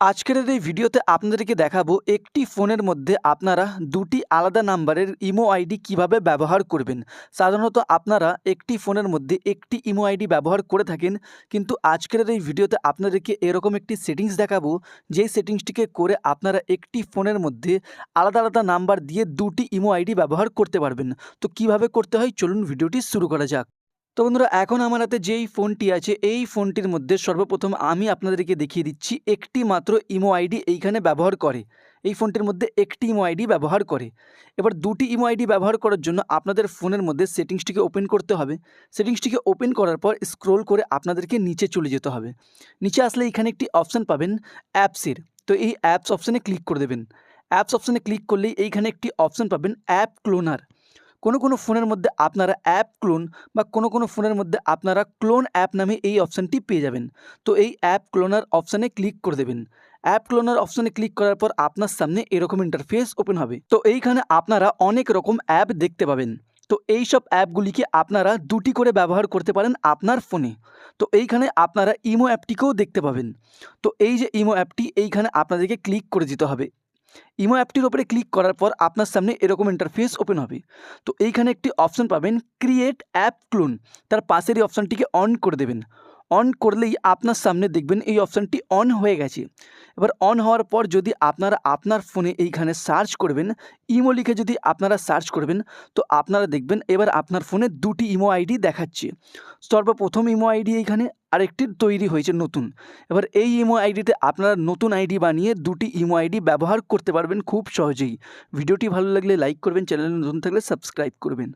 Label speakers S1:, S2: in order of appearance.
S1: আজকের এই ভিডিওতে আপনাদেরকে দেখাবো একটি ফোনের মধ্যে আপনারা দুটি আলাদা নাম্বারের ইমো আইডি কীভাবে ব্যবহার করবেন। সাধারণত আপনারা একটি ফোনের মধ্যে একটি ইমো আইডি ব্যবহার করে থাকেন, কিন্তু আজকের এই ভিডিওতে আপনাদেরকে এরকম একটি সেটিংস দেখাবো, যেই সেটিংসটিকে করে আপনারা একটি ফোনের মধ্যে আলাদা আলাদা নাম্বার দিয়ে দুটি ইমো আইডি ব্যবহার করতে পারবেন। তো কীভাবে করতে হয়? চলুন ভিডিওটি শুরু করা যাক। তো বন্ধুরা, এখন আমার হাতে যেই ফোনটি আছে, এই ফোনটির মধ্যে সর্বপ্রথম আমি আপনাদেরকে দেখিয়ে দিচ্ছি একটি মাত্র ইমো আইডি এইখানে ব্যবহার করে। এই ফোনটির মধ্যে একটি ইমো আইডি ব্যবহার করে। এবার দুটি ইমো আইডি ব্যবহার করার জন্য আপনাদের ফোনের মধ্যে সেটিংসটিকে ওপেন করতে হবে। সেটিংসটিকে ওপেন করার পর স্ক্রোল করে আপনাদেরকে নিচে চলে যেতে হবে। নিচে আসলে এখানে একটি অপশান পাবেন অ্যাপসের তো এই অ্যাপস অপশানে ক্লিক করে দেবেন। অ্যাপস অপশানে ক্লিক করলেই এইখানে একটি অপশান পাবেন অ্যাপ ক্লোনার। কোনো কোনো ফোনের মধ্যে আপনারা অ্যাপ ক্লোন বা কোনো কোনো ফোনের মধ্যে আপনারা ক্লোন অ্যাপ নামে এই অপশানটি পেয়ে যাবেন। তো এই অ্যাপ ক্লোনার অপশানে ক্লিক করে দেবেন। অ্যাপ ক্লোনার অপশানে ক্লিক করার পর আপনার সামনে এরকম ইন্টারফেস ওপেন হবে। তো এইখানে আপনারা অনেক রকম অ্যাপ দেখতে পাবেন। তো এই সব অ্যাপগুলিকে আপনারা দুটি করে ব্যবহার করতে পারেন আপনার ফোনে। তো এইখানে আপনারা ইমো অ্যাপটিকেও দেখতে পাবেন। তো এই যে ইমো অ্যাপটি এইখানে আপনাদেরকে ক্লিক করে দিতে হবে। ইমো অ্যাপটির ওপরে ক্লিক করার পর আপনার সামনে এরকম ইন্টারফেস ওপেন হবে। তো এইখানে একটি অপশন পাবেন ক্রিয়েট অ্যাপ ক্লোন তার পাশের এই অপশানটিকে অন করে দেবেন। অন করলেই আপনার সামনে দেখবেন এই অপশানটি অন হয়ে গেছে। এবার অন হওয়ার পর যদি আপনারা আপনার ফোনে এইখানে সার্চ করবেন ইমো লিখে যদি আপনারা সার্চ করবেন, তো আপনারা দেখবেন এবার আপনার ফোনে দুটি ইমো আইডি দেখাচ্ছে। সর্বপ্রথম ইমো আইডি এইখানে আরেকটি তৈরি হয়েছে নতুন। এবার এই ইমো আইডিতে আপনারা নতুন আইডি বানিয়ে দুটি ইমো আইডি ব্যবহার করতে পারবেন খুব সহজেই। ভিডিওটি ভালো লাগলে লাইক করবেন চ্যানেলে নতুন থাকলে সাবস্ক্রাইব করবেন।